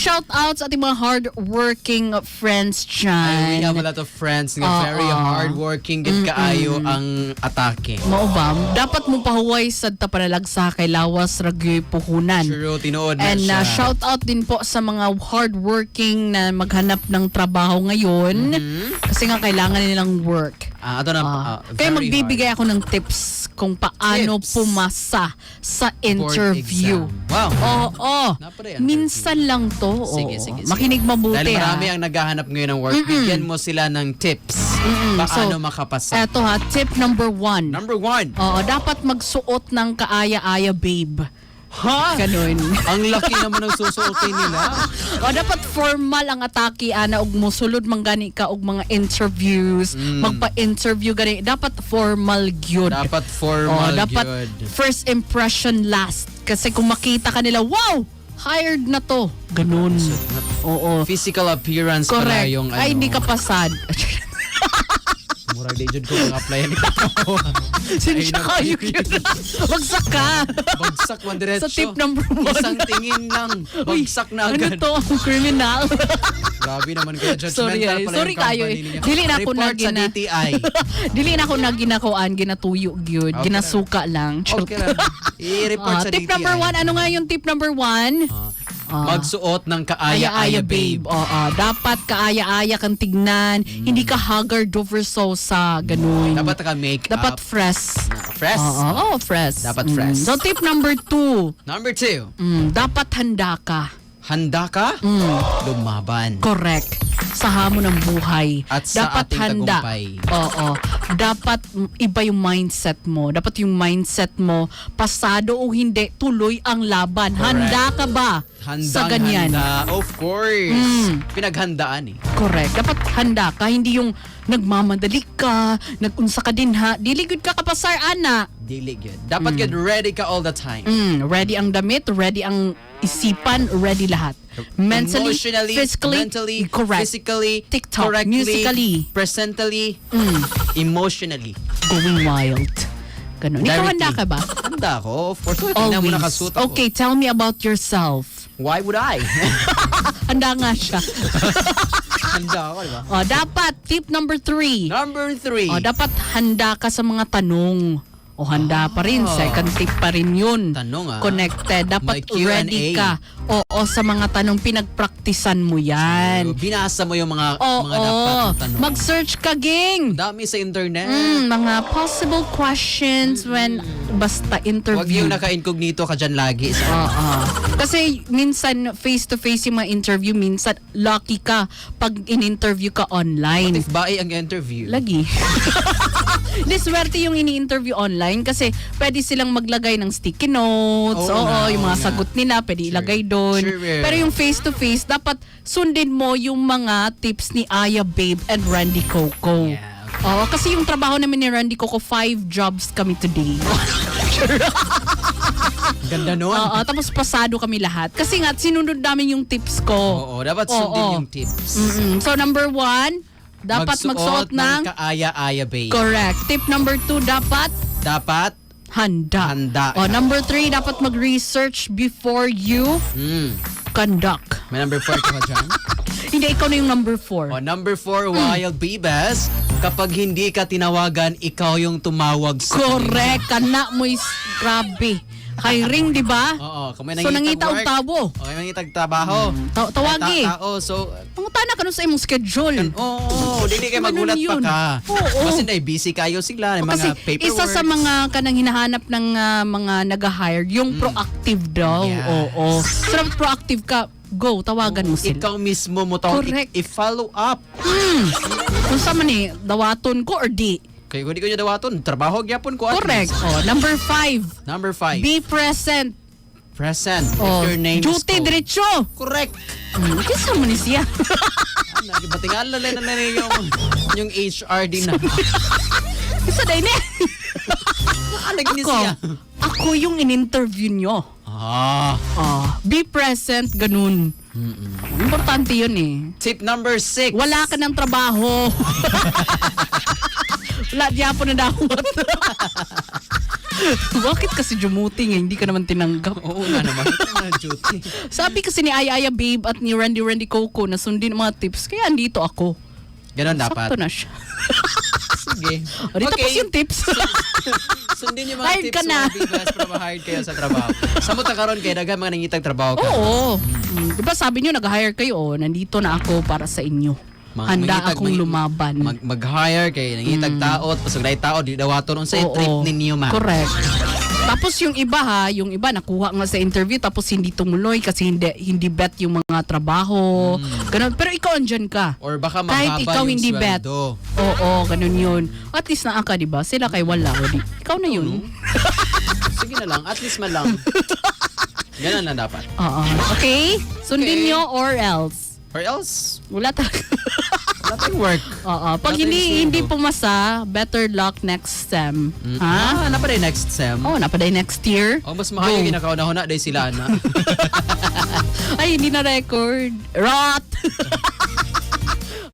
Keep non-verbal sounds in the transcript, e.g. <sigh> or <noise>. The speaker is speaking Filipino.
shout out sa ating mga hard-working friends Ay, we have a dyan. lot of friends nga Oo. very hardworking gid kaayo ang atake. Mao ba? Dapat mo pahuway sa tapanalagsa kay lawas ragyoy puhunan. True, tinuod na And siya. uh, shout out din po sa mga hardworking na maghanap ng trabaho ngayon. Kasi nga kailangan nilang work. Ah, ato na, Ah, ah, kaya very magbibigay hard. ako ng tips kung paano Tips? pumasa sa Board interview. exam. Wow. Oo. Napara yan, Minsan lang to. Sige, oo. sige, sige. Makinig mabuti Dahil ha. marami ang naghahanap ngayon ng work, bigyan mo sila ng tips. So, Paano makapasa. Eto ha, tip number one. Number one. Oo, dapat magsuot ng kaaya-aya babe. Ha? Ganun. ang laki naman ng susuotin nila. o dapat formal ang atake ana og mosulod man gani ka og mga interviews, magpa-interview gani dapat formal gyud. Mm. Dapat formal dapat yun. first impression last kasi kung makita ka nila, wow, hired na to. Ganun. Oo. Physical appearance pala Correct. yung ano. Ay, hindi ka pasad. <laughs> Murag di jud ko ang apply <laughs> ni Sinsya kayo yun. Bagsak ka. Bagsak man diretso. Sa tip number one. Isang tingin lang. Bagsak na Ano agad. to? <laughs> Criminal. Grabe naman kayo. Judgmental Sorry, ay. pala Sorry yung kayo, company ninyo. Dili na ako Report sa nagina- DTI. <laughs> Dili na ako na ginakuan, ginatuyo gyud, Okay ginasuka lang. Okay lang. I-report Ah, sa tip DTI. number one, ano nga yung tip number one? Ah, Magsuot ng Aya-aya kaaya-aya babe. babe. Oo, dapat kaaya-aya kang tignan. Hindi ka haggard over sosa. Ganun. Dapat ka make Dapat fresh. Fresh. Oo, oh, fresh. Dapat fresh. So tip number two, Number two. mm, dapat handa ka. Handa ka? Mm. Lumaban. Correct. Sa hamon ng buhay. At sa dapat ating handa. tagumpay. Oo. Dapat mm, iba yung mindset mo. Dapat yung mindset mo, pasado o hindi, tuloy ang laban. Correct. Handa ka ba Handang sa ganyan? handa. Of course. Mm. Pinaghandaan eh. Correct. Dapat handa ka. Hindi yung nagmamadali ka, nagunsa ka din ha. Dili good ka kapasar, ana. Dili yun. Dapat get ready ka all the time. Mm, ready ang damit, ready ang isipan, ready lahat. Mentally, Emotionally, physically, mentally, correct. physically, TikTok, correctly, musically. presentally, Mm, emotionally. going wild. Ganun. Ikaw handa ka ba? Handa ako. Of course, tingnan mo nakasuot ako. Okay, tell me about yourself. Why would I? <laughs> Handa nga siya. <laughs> Handa ako, di ba? o, dapat, tip number three. Number three. O, dapat handa ka sa mga tanong. O, handa pa rin. Ah. Second tip pa rin yun. Tanong, ah. Connected. Dapat May Q&A. ready ka. Oo, sa mga tanong, pinagpraktisan mo yan. Binasa mo yung mga, Oo, mga dapat na tanong. mag-search ka, ging. Dami sa internet. Mm, mga possible questions when basta Huwag interview. yung naka-incognito ka dyan lagi. Oo. Kasi minsan face-to-face yung mga interview, minsan lucky ka pag in-interview ka online. if bae ang interview? Lagi. <laughs> Hindi, swerte yung ini-interview online kasi pwede silang maglagay ng sticky notes. Oo Oo, nga, yung oo mga nga. sagot nila, pwede ilagay doon. Sure, yeah. Pero yung face-to-face, dapat sundin mo yung mga tips ni Aya Babe and Randy Coco. Yeah, Oo, kasi yung trabaho namin ni Randy Coco, five jobs kami today. <laughs> Ganda nun. Oo, tapos pasado kami lahat. Kasi nga, sinunod namin yung tips ko. Oo, dapat sundin Oo. yung tips. Mm-mm. So, number one, dapat magsuot, ng... kaaya-aya babe. Correct. Tip number two, dapat Dapat handa. Handa O, ka. number three, dapat mag-research before you mm, conduct. may number four ka ba dyan? <laughs> Hindi, ikaw na yung number four. O, number four, wild bebas. Kapag hindi ka tinawagan, ikaw yung tumawag sa Correct. Kana mo is grabe. Hiring, di ba? Oo, kung may So, nangita og tabo. Okay, nangitag trabaho. Ta- tawagi. Ta- tao, so, Pangutana ka nun sa imong schedule. oo, oh, hindi kayo Ano magulat pa yun? ka. Oo. Kasi dahil busy kayo sila, may Kasi mga paperwork. isa sa mga kanang hinahanap ng ah, mga nag-hire, yung proactive daw. Yes. Oo. So, dapat proactive ka, go, tawagan mo sila. Ikaw mismo mo tawag, Correct. i- i-follow up. Kung sa man eh, dawaton ko or di. Kaya kung di ko niya dawaton, trabaho gyapon ko. at Correct. least. Oh, number five, Number five, be present. present. Oh, If your name is duty called. diretso. Correct. Hmm, Kisa mo ni siya. <laughs> Ano, batingan lalay na na yung, yung HR <laughs> din na. Kisa day ni. Ano gini Ako, siya? ako yung in-interview nyo. Ah. Oh, be present, ganun. Importante yun eh. Tip number six. Wala ka ng trabaho. <laughs> Wala diya po na dawat. <laughs> Bakit kasi jumuting eh? Hindi ka naman tinanggap. Oo nga naman. Sabi kasi ni Aya Aya Babe at ni Randy Randy Coco na sundin ang mga tips. Kaya andito ako. Ganon dapat. Sakto na siya. <laughs> Sige. O, di tapos yung tips. <laughs> Sundin yung mga Hired tips ka na. mga bibas para ma-hired kayo sa trabaho. Sa mo karon kay daghan mga nangitag trabaho ka. Oo. Mm, di ba sabi niyo nag-hire kayo? Oh, nandito na ako para sa inyo. Mga- Handa akong lumaban. Mm. Mag, mag-hire kay nangitag tao, pasag na tao, di dawaton unsa Oo. trip ninyo ma. Correct. Tapos yung iba ha, yung iba nakuha nga sa interview tapos hindi tumuloy kasi hindi hindi bet yung mga trabaho. Ganun. Pero ikaw andyan ka. Or baka Kahit ikaw yung hindi bet. sweldo. Oo, ganun yun. At least na ka, di ba? Sila kay wala. Di, ikaw na yun. <laughs> Sige na lang, at least man lang. Ganun na dapat. Oo. Okay? Sundin Okay. nyo or else. Or else, Wala talaga. Tayong work. Oo. Pag Wala hindi hindi pumasa, better luck next sem. Ha? Ha? Ah, na pa rin next sem. Oh, napaday next year. Oh, mas mahal yung ginakauna-huna dahil sila na. <laughs> Ay, hindi na record. Rot! <laughs>